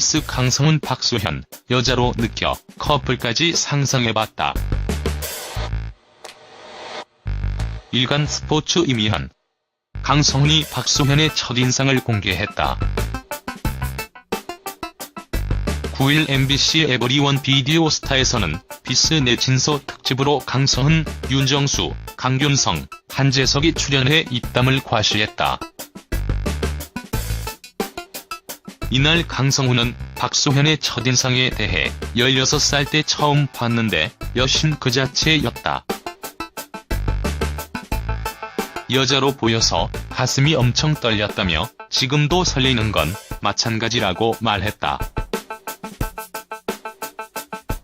비스 강성훈 박수현 여자로 느껴 커플까지 상상해봤다. 일간 스포츠 이미현 강성훈이 박수현의 첫인상을 공개했다. 9일 MBC 에버리원 비디오 스타에서는 비스 내친소 특집으로 강성훈, 윤정수, 강균성, 한재석이 출연해 입담을 과시했다. 이날 강성훈은 박수현의 첫인상에 대해 16살 때 처음 봤는데 여신 그 자체였다. 여자로 보여서 가슴이 엄청 떨렸다며 지금도 설레는 건 마찬가지라고 말했다.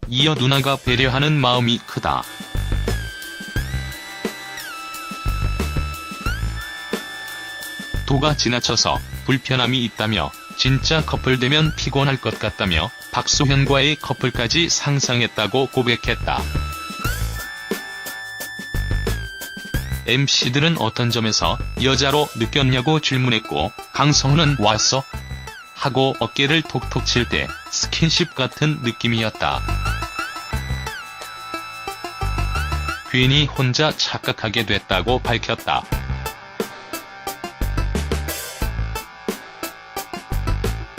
이어 누나가 배려하는 마음이 크다. 도가 지나쳐서 불편함이 있다며 진짜 커플 되면 피곤할 것 같다며 박수현과의 커플까지 상상했다고 고백했다. MC들은 어떤 점에서 여자로 느꼈냐고 질문했고 강성훈은 왔어? 하고 어깨를 톡톡 칠 때 스킨십 같은 느낌이었다. 괜히 혼자 착각하게 됐다고 밝혔다.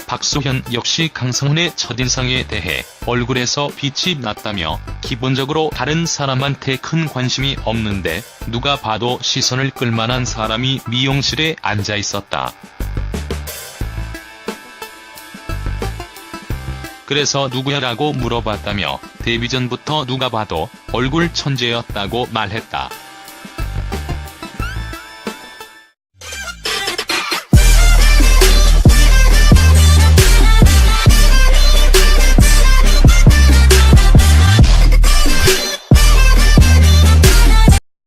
박수현 역시 강성훈의 첫인상에 대해 얼굴에서 빛이 났다며 기본적으로 다른 사람한테 큰 관심이 없는데 누가 봐도 시선을 끌만한 사람이 미용실에 앉아 있었다. 그래서 누구야라고 물어봤다며 데뷔 전부터 누가 봐도 얼굴 천재였다고 말했다.